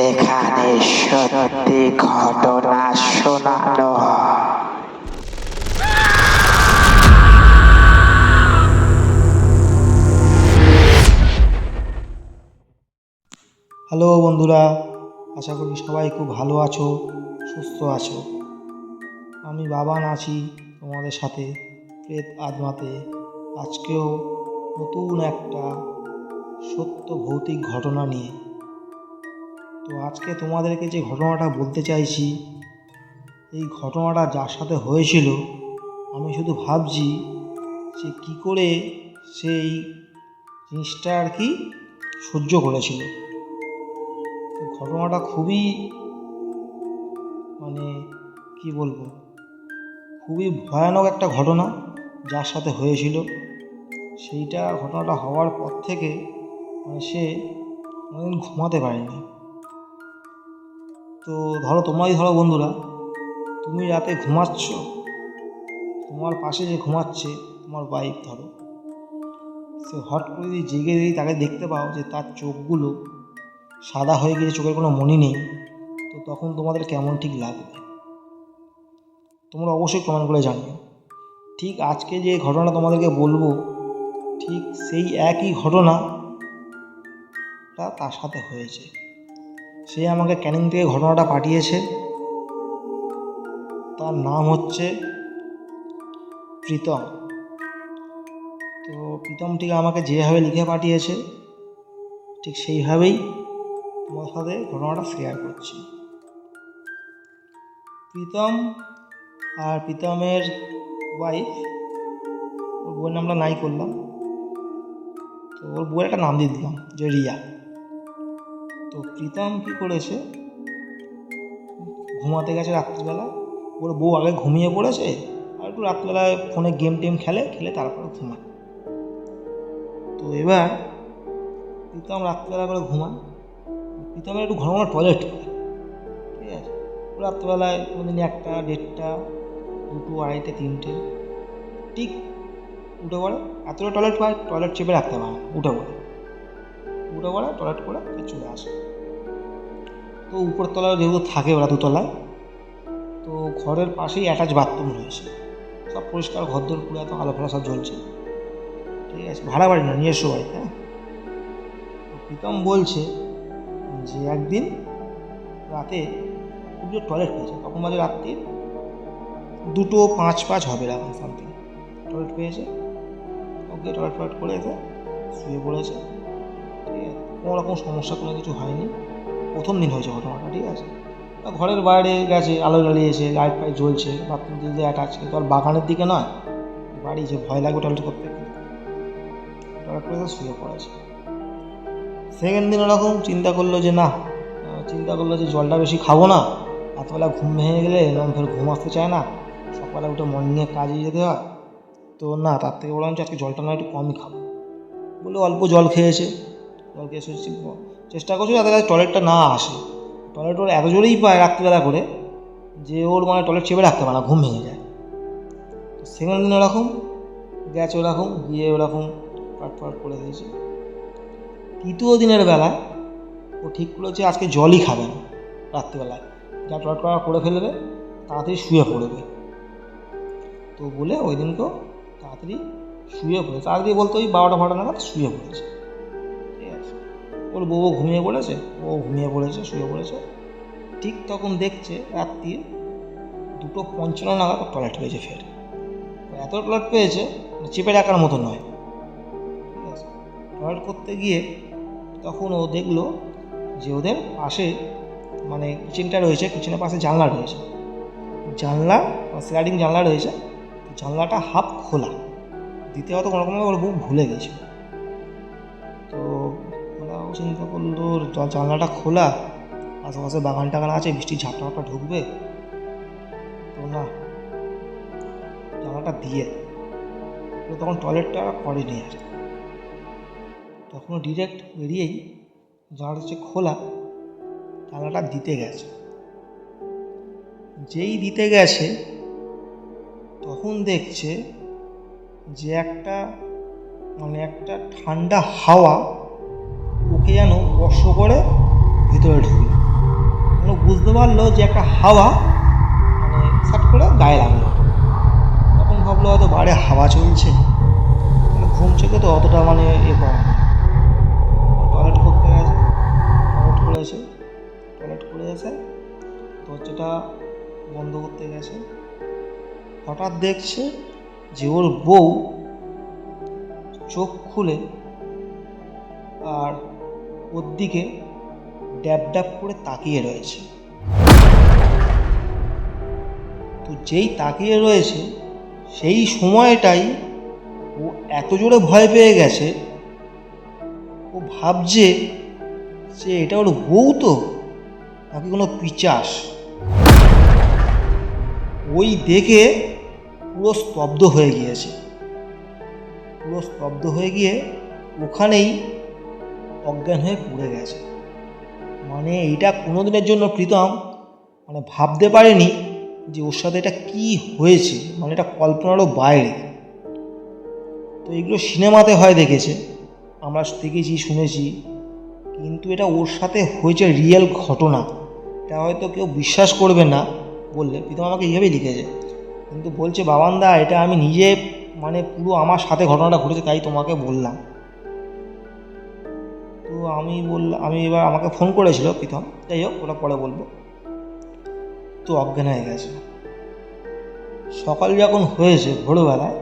এখানে সত্যি ঘটনা শোনানো হ্যালো বন্ধুরা, আশা করি সবাই খুব ভালো আছো, সুস্থ আছো। আমি বাবান আছি তোমাদের সাথে, প্রেত আত্মাতে আজকেও নতুন একটা সত্য ভৌতিক ঘটনা নিয়ে। তো আজকে তোমাদেরকে যে ঘটনাটা বলতে চাইছি, এই ঘটনাটা যার সাথে হয়েছিল, আমি শুধু ভাবছি যে কী করে সেই জিনিসটা আর কি সহ্য করেছিল। ঘটনাটা খুবই মানে কি বলব, খুবই ভয়ানক একটা ঘটনা যার সাথে হয়েছিল। সেইটা ঘটনাটা হওয়ার পর থেকে সে অনেকদিন ঘুমাতে পারেনি। তো ধরো তোমরাই ধরো বন্ধুরা, তুমি রাতে ঘুমাচ্ছ, তোমার পাশে যে ঘুমাচ্ছে, তোমার ওয়াইফ ধরো, সে হট করে যদি জেগে যদি তাকে দেখতে পাও যে তার চোখগুলো সাদা হয়ে গিয়েছে চোখের কোনো মনি নেই, তো তখন তোমাদের কেমন ঠিক লাগবে? তোমরা অবশ্যই কমেন্ট করে জানিও। ঠিক আজকে যে ঘটনা তোমাদেরকে বলব, ঠিক সেই একই ঘটনা তা তার সাথে হয়েছে। সে আমাকে ক্যানিং থেকে ঘটনাটা পাঠিয়েছে। তার নাম হচ্ছে প্রীতম। তো প্রীতম ঠিক আমাকে যেভাবে লিখে পাঠিয়েছে, ঠিক সেইভাবেই তোমার সাথে ঘটনাটা শেয়ার করছি। প্রীতম আর প্রীতমের ওয়াইফ ওর বউয়ের নামটা নাই করলাম। তো ওর বউয়ের একটা নাম দিয়ে দিলাম, যে রিয়া। তো প্রীতম কী করেছে? ঘুমাতে গেছে রাত্রিবেলা। ওর বউ আগে ঘুমিয়ে পড়েছে আর একটু রাত্রিবেলায় ফোনে গেম টেম খেলে খেলে তারপরে ঘুমায়। তো এবার প্রীতম রাত্রিবেলা করে ঘুমায়। প্রীতমের একটু ঘন ঘন টয়লেট ঠিক আছে? রাত্রিবেলায় কোনোদিন একটা, দেড়টা, দুটো, আড়াইটে, তিনটে, ঠিক উঠে পড়ে। এতটা টয়লেট পায় টয়লেট চেপে রাখতে পারে উঠে পড়ে। উঠে পড়ে টয়লেট করে চলে আসে। তো উপরতলায় যেহেতু থাকে ওরা দুতলায়, তো ঘরের পাশেই অ্যাটাচ বাথরুম রয়েছে। সব পরিষ্কার ঘর ঘরদোর পুরো এত আলো ফালো সব জ্বলছে। ঠিক আছে, ভাড়া বাড়ি না, নিজস্ব বাড়ি হ্যাঁ? প্রীতম বলছে যে একদিন রাতে পুজো টয়লেট পেয়েছে। তখন বাজে রাত্রির দুটো পাঁচ পাঁচ হবে এরকম সামথিং টয়লেট পেয়েছে। ওকে টয়লেট টয়লেট করে এসে শুয়ে পড়েছে। কোনো রকম সমস্যা, কোনো কিছু হয়নি। প্রথম দিন হয়েছে ঘটনাটা, ঠিক আছে? ঘরের বাইরে গেছে আলো জ্বালিয়েছে লাইট ফাইট জ্বলছে বাথরুম দিয়ে অ্যাটাচ কিন্তু আর বাগানের দিকে নয়, বাড়ি যে ভয় লাগবে টয়লেট করতে টয়লেট করে শুয়ে পড়েছে। সেকেন্ড দিন ওরকম চিন্তা করল যে, না চিন্তা করল যে জলটা বেশি খাব না। এতবেলা ঘুম ভেঙে গেলে এরকম ফের ঘুম আসতে চায় না। সকালে উঠে মর্নিংয়ে কাজে যেতে হয়। তো না, তার থেকে বললাম যে আজকে জলটা না একটু কমই খাব। বলে অল্প জল খেয়েছে। জল খেয়ে চেষ্টা করছে যাতে কাছে টয়লেটটা না আসে। টয়লেট ওর এত জোরেই পায় রাত্রিবেলা করে যে ওর মানে টয়লেট চেপে রাখতে পারে না, ঘুম ভেঙে যায়। তো সেকেন্ড দিন ওরকম, গেছে ওরকম, গিয়ে ওরকম পাট পাট করে দিয়েছে। তৃতীয় দিনের বেলায় ও ঠিক করেছে আজকে জলই খাবে না রাত্রিবেলায়। যা টয়লেট করা করে ফেলবে, তাড়াতাড়ি শুয়ে পড়বে। তো বলে ওই দিনকেও তাড়াতাড়ি শুয়ে পড়েছে। তাড়াতাড়ি বলতে ওই বারোটা বারোটা নাগাদ শুয়ে পড়েছে। ওর বউ ঘুমিয়ে পড়েছে? ও ঘুমিয়ে পড়েছে, শুয়ে পড়েছে। ঠিক তখন দেখছে রাত্রি দুটো পঞ্চান্ন নাগাদ টয়লেট পেয়েছে ফের। এত টয়লেট পেয়েছে চেপে রাখার মতো নয়। ঠিক আছে? টয়লেট করতে গিয়ে তখন ও দেখল যে ওদের পাশে মানে কিচেনটা রয়েছে কিচেনের পাশে জানলা রয়েছে। জানলা স্লাইডিং জানলা রয়েছে, জানলাটা হাফ খোলা। দ্বিতীয়ত কোনো রকমভাবে ওর বুক ভুলে ও চিন্তা করল জানলাটা খোলা। আশেপাশে বাগান টাগান আছে বৃষ্টির ঝাপটা ঝাপটা ঢুকবে? তো না। জানলাটা দিয়ে। তখন টয়লেটটা করেনি আর। তখন ডিরেক্ট বেরিয়েই জানলাটা হচ্ছে খোলা, জানলাটা দিতে গেছে। যেই দিতে গেছে, তখন দেখছে যে একটা মানে একটা ঠান্ডা হাওয়া তাকে যেন স্পর্শ করে ভিতরে ঢুকলো। মানে বুঝতে পারল যে একটা হাওয়া মানে সাট করে গায়ে লাগল। তখন ভাবলো হয়তো বাইরে হাওয়া চলছে। মানে ঘুম থেকে তো অতটা মানে এ করে টয়লেট করতে গেছে, টয়লেট করেছে, টয়লেট করে এসে দরজাটা বন্ধ করতে গেছে। হঠাৎ দেখছে যে ওর বউ চোখ খুলে আর ওর দিকে ড্যাব ড্যাব করে তাকিয়ে রয়েছে। তো যেই তাকিয়ে রয়েছে, সেই সময়টাই ও এত জোরে ভয় পেয়ে গেছে। ও ভাবছে যে এটা ওর বউ তো, নাকি কোনো পিচাস। ওই দেখে পুরো স্তব্ধ হয়ে গিয়েছে। পুরো স্তব্ধ হয়ে গিয়ে ওখানেই অজ্ঞান হয়ে পড়ে গেছে। মানে এইটা কোনো দিনের জন্য প্রীতম মানে ভাবতে পারেনি যে ওর সাথে এটা কি হয়েছে মানে এটা কল্পনারও বাইরে। তো এগুলো সিনেমাতে হয় দেখেছে, আমরা দেখেছি, শুনেছি, কিন্তু এটা ওর সাথে হয়েছে রিয়েল ঘটনা। এটা হয়তো কেউ বিশ্বাস করবে না বললে, প্রীতম আমাকে এইভাবেই লিখেছে। কিন্তু বলছে, বাবান্দা, এটা আমি নিজে মানে পুরো আমার সাথে ঘটনাটা ঘটেছে, তাই তোমাকে বললাম। তো আমি বললাম, আমি এবার আমাকে ফোন করেছিল প্রীতম। যাই হোক ওটা পরে বলব। তো অজ্ঞান হয়ে গেছে। সকাল যখন হয়েছে ভোরবেলায়,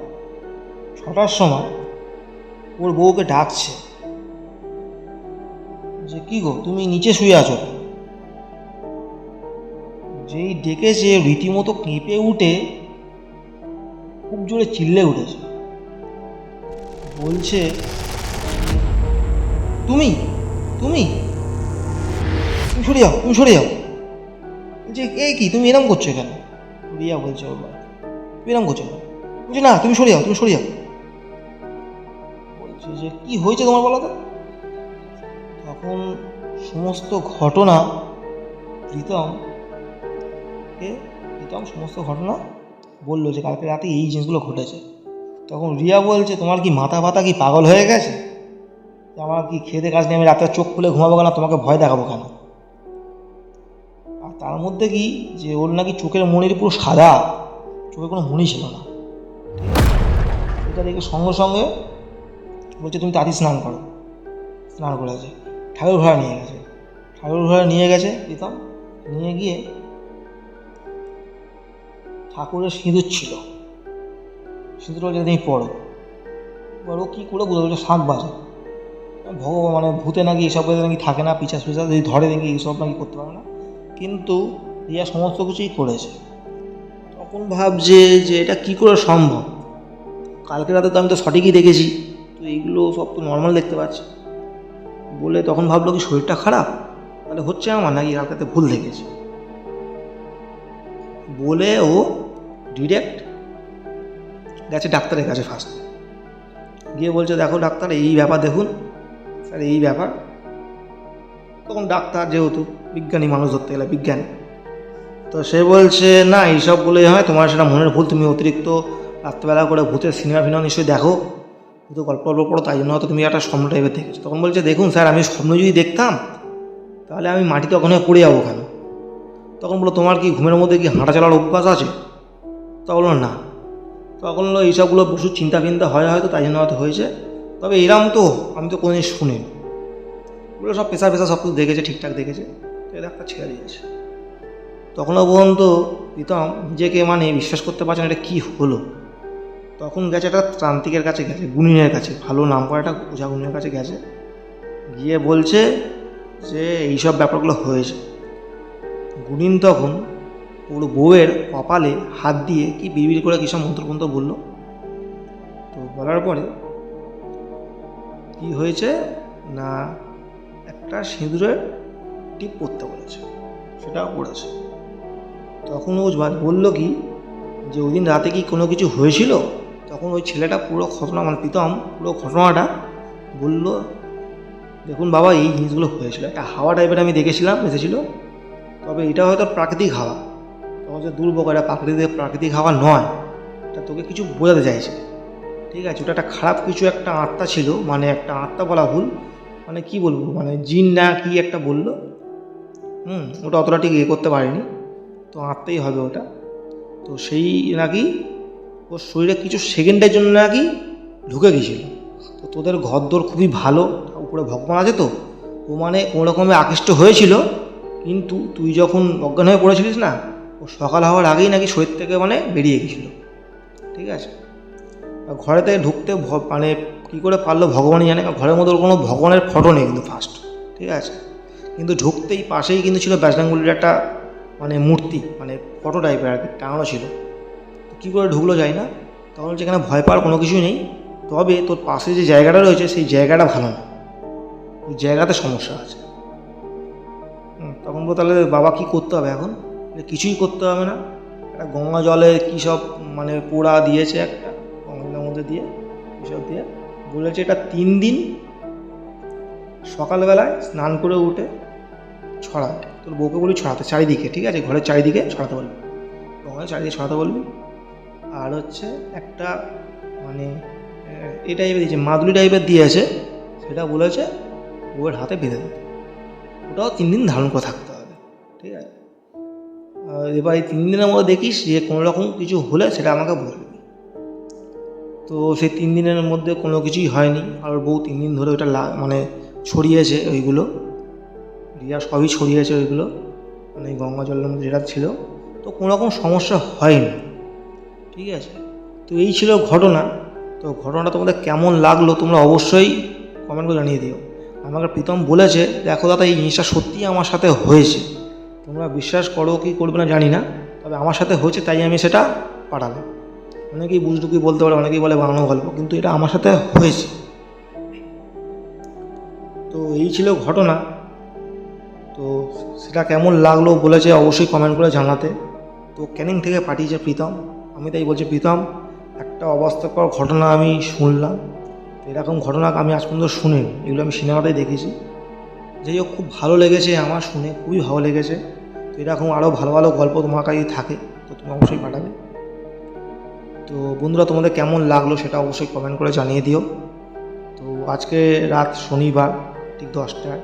ছটার সময়, ওর বউকে ডাকছে। যে, কি গো, তুমি নিচে শুয়ে আছো যেই ডেকেছে, রীতিমতো কেঁপে উঠে, খুব জোরে চিল্লে উঠেছে। বলছে তুমি? তুমি? তুমি সরে যাও তুমি সরে যাও বলছে, এ কি? তুমি এরম করছ কেন? রিয়া বলছে ওর বাবা তুমি এরম করছ বলছে, না, তুমি সরে যাও তুমি সরে যাও বলছে যে, কি হয়েছে তোমার বলো তো? তখন সমস্ত ঘটনা প্রীতম কে? প্রীতম সমস্ত ঘটনা বলল যে, কালকে রাতে এই জিনিসগুলো ঘটেছে। তখন রিয়া বলছে, তোমার কি মাথা ব্যথা কি পাগল হয়ে গেছে? যে আমার কি খেতে কাজ নেই? আমি রাতে চোখ খুলে ঘুমাবো কেন? তোমাকে ভয় দেখাবো কেন? আর তার মধ্যে কি? যে ওর নাকি চোখের মনির পুরো সাদা। চোখে কোনো মনি ছিল না। এটা দেখে সঙ্গে সঙ্গে বলছে, তুমি তাড়ি স্নান করো। স্নান করেছে ঠাকুর ঘরে নিয়ে গেছে। ঠাকুর ঘরে নিয়ে গেছে প্রীতম। নিয়ে গিয়ে ঠাকুরের সিঁদুর ছিল। সিঁদুর বলছে তুমি পড়ো। এবার ও কী করে বুঝে বলছে শাঁখ ভগবান মানে ভূতে নাকি এসব নাকি থাকে না পিছাস পিছাস যদি ধরে নাকি এইসব নাকি করতে পারে না। কিন্তু রিয়া সমস্ত কিছুই করেছে। তখন ভাবছে যে এটা কি করে সম্ভব? কালকে রাতে তো আমি তো সঠিকই দেখেছি, তো এইগুলো সব তো নর্মাল দেখতে পাচ্ছি। বলে তখন ভাবলো কি শরীরটা খারাপ? তাহলে হচ্ছে আমার নাকি কালকাতে ভুল দেখেছি। বলে ও ডিরেক্ট গেছে ডাক্তারের কাছে ফার্স্ট গিয়ে বলছে, দেখো ডাক্তার, এই ব্যাপার দেখুন স্যার, এই ব্যাপার। তখন ডাক্তার যেহেতু বিজ্ঞানী মানুষ ধরতে গেলে বিজ্ঞানী। তো সে বলছে, না, এইসবগুলোই হয়। তোমার সেটা মনের ভুল। তুমি অতিরিক্ত রাত্রেবেলা করে ভূতের সিনেমা ফিনেমা নিশ্চয়ই দেখো। ভূত গল্প গল্প পড়ো, তাই জন্য হয়তো তুমি একটা স্বপ্ন টাইপের দেখেছ। তখন বলছে, দেখুন স্যার, আমি স্বপ্ন যদি দেখতাম, তাহলে আমি মাটিতে ওখানে পড়ে যাব কেন? তখন বলল, তোমার কি ঘুমের মধ্যে কি হাঁটা চলার অভ্যাস আছে? তখন বলল, না। তখন বলল, এইসবগুলো প্রচুর চিন্তা ফিন্তা হয় হয়তো, তাই জন্য হয়তো হয়েছে। তবে এরম তো, আমি তো কোনোদিন শুনিনি। ওগুলো সব পেশা পেশা সব কিছু দেখেছে, ঠিকঠাক দেখেছে। ডাক্তার ছেড়ে দিয়েছে। তখনও পর্যন্ত প্রীতম নিজেকে মানে বিশ্বাস করতে পারছে না এটা কী হলো। তখন গেছে একটা ত্রান্তিকের কাছে গেছে গুনিনের কাছে, ভালো নাম করা একটা ওঝা গুনিনের কাছে গেছে। গিয়ে বলছে যে এইসব ব্যাপারগুলো হয়েছে। গুনিন তখন ওর বউয়ের কপালে হাত দিয়ে কি বিড়বিড় করে কিসব মন্ত্রপন্ত্র বলল। তো বলার পরে কি হয়েছে না একটা সিঁদুরের টিপ পরতে বলেছে সেটাও পড়েছে। তখন ও বলল কি, যে ওই দিন রাতে কি কোনো কিছু হয়েছিল? তখন ওই ছেলেটা পুরো ঘটনা মানে প্রীতম পুরো ঘটনাটা বলল, দেখুন বাবা, এই জিনিসগুলো হয়েছিল। একটা হাওয়া টাইপের আমি দেখেছিলাম, এসেছিল। তবে এটা হয়তো প্রাকৃতিক হাওয়া। তখন যে দুর্ভোগ এটা প্রাকৃতিক প্রাকৃতিক হাওয়া নয় এটা তোকে কিছু বোঝাতে চাইছে। ঠিক আছে, ওটা একটা খারাপ কিছু একটা আত্মা ছিল মানে একটা আত্মা বলা ভুল মানে কি বলব মানে জিন না কি একটা বলল, হুম, ওটা অতটা ঠিক ইয়ে করতে পারিনি, তো আত্মাই হবে ওটা, তো সেই নাকি ওর শরীরে কিছু সেকেন্ডের জন্য নাকি ঢুকে গেছিল, তো তোদের ঘরদোর খুবই ভালো উপরে ভগবান আছে তো, ও মানে কোনো রকমে আকৃষ্ট হয়েছিল, কিন্তু তুই যখন অজ্ঞান হয়ে পড়েছিলিস না, ও সকাল হওয়ার আগেই নাকি শরীর থেকে মানে বেরিয়ে গেছিল, ঠিক আছে ঘরে থেকে ঢুকতে মানে কী করে পারল ভগবানই জানে ঘরের মধ্যে কোনো ভগবানের ফটো নেই কিন্তু ফার্স্ট ঠিক আছে? কিন্তু ঢুকতেই পাশেই কিন্তু ছিল ব্যাসনাঙ্গুলির একটা মানে মূর্তি মানে ফটো টাইপের আর কি, টাঙানো ছিল। কী করে ঢুকলো যায় না, তখন যেখানে ভয় পাওয়ার কোনো কিছুই নেই, তবে তোর পাশে যে জায়গাটা রয়েছে সেই জায়গাটা ভালো না। ওই জায়গাতে সমস্যা আছে। তখন বলো তাহলে বাবা কী করতে হবে এখন? কিছুই করতে হবে না। একটা গঙ্গা জলে কী সব মানে পোড়া দিয়েছে একটা। মধ্যে দিয়ে এসব দিয়ে, বলেছে এটা তিন দিন সকালবেলায় স্নান করে উঠে ছড়ায়। তোর বউকে বলি ছড়াতে, চারিদিকে, ঠিক আছে? ঘরের চারিদিকে ছড়াতে বলবি। গঙ্গার চারিদিকে ছড়াতে বলবি। আর হচ্ছে একটা মানে এই টাইপের দিয়েছে, মাদুলি টাইপের দিয়েছে, সেটা বলেছে বউয়ের হাতে বেঁধে দিতে। ওটাও তিন দিন ধারণ করে থাকতে হবে, ঠিক আছে? এবার এই তিন দিনের মধ্যে দেখিস যে কোনো রকম কিছু হলে সেটা আমাকে বলবি। তো সেই তিন দিনের মধ্যে কোনো কিছুই হয়নি। আর বউ তিন দিন ধরে ওটা মানে ছড়িয়েছে ওইগুলো। রিয়া সবই ছড়িয়েছে ওইগুলো। মানে গঙ্গা জলের মধ্যে যেটা ছিল। তো কোনো রকম সমস্যা হয়নি। ঠিক আছে? তো এই ছিল ঘটনা। তো ঘটনাটা তোমাদের কেমন লাগল তোমরা অবশ্যই কমেন্ট করে জানিয়ে দিও। আমাকে প্রীতম বলেছে, দেখো দাদা, এই জিনিসটা সত্যিই আমার সাথে হয়েছে। তোমরা বিশ্বাস করো কি করবে না জানি না। তবে আমার সাথে হয়েছে, তাই আমি সেটা পাঠালাম। অনেকেই বুঝটুকি বলতে পারে, অনেকেই বলে বানানো গল্প কিন্তু এটা আমার সাথে হয়েছে। তো এই ছিল ঘটনা। তো সেটা কেমন লাগল বলেছে অবশ্যই কমেন্ট করে জানাতে। তো ক্যানিং থেকে পাঠিয়েছে প্রীতম। আমি তাই বলছি, প্রীতম, একটা অবাস্তবকর ঘটনা আমি শুনলাম। এরকম ঘটনা আমি আজ পর্যন্ত শুনিনি। এগুলো আমি সিনেমাতেই দেখেছি। যাই হোক, খুব ভালো লেগেছে আমার শুনে, খুবই ভালো লেগেছে। তো এরকম আরও ভালো ভালো গল্প তোমার কাছে থাকে, তো তুমি অবশ্যই পাঠাবে। তো বন্ধুরা, তোমাদের কেমন লাগল সেটা অবশ্যই কমেন্ট করে জানিয়ে দিও। তো আজকে রাত শনিবার, ঠিক দশটায়।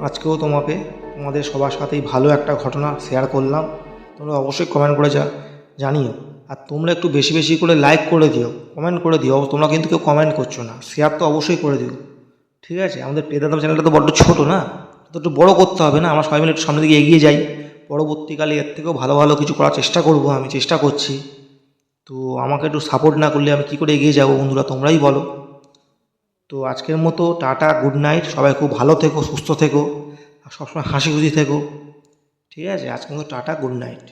আজকেও তোমাকে, তোমাদের সবার সাথেই ভালো একটা ঘটনা শেয়ার করলাম। তোমরা অবশ্যই কমেন্ট করে যা জানিও। আর তোমরা একটু বেশি বেশি করে লাইক করে দিও কমেন্ট করে দিও। তোমরা কিন্তু কেউ কমেন্ট করছ না শেয়ার তো অবশ্যই করে দিও। ঠিক আছে? আমাদের পেদাদাম চ্যানেলটা তো বড্ড ছোটো না? তো একটু বড়ো করতে হবে না? আমরা সবাই মিলে একটু সামনের দিকে এগিয়ে যাই। পরবর্তীকালে এর থেকেও ভালো ভালো কিছু করার চেষ্টা করব আমি, চেষ্টা করছি। তো আমাকে একটু সাপোর্ট না করলে আমি কী করে এগিয়ে যাব বন্ধুরা, তোমরাই বলো। তো আজকের মতো টাটা গুড নাইট সবাই খুব ভালো থেকো, সুস্থ থেকো, আর সবসময় হাসি খুশি থেকো। ঠিক আছে, আজকের মতো টাটা গুড নাইট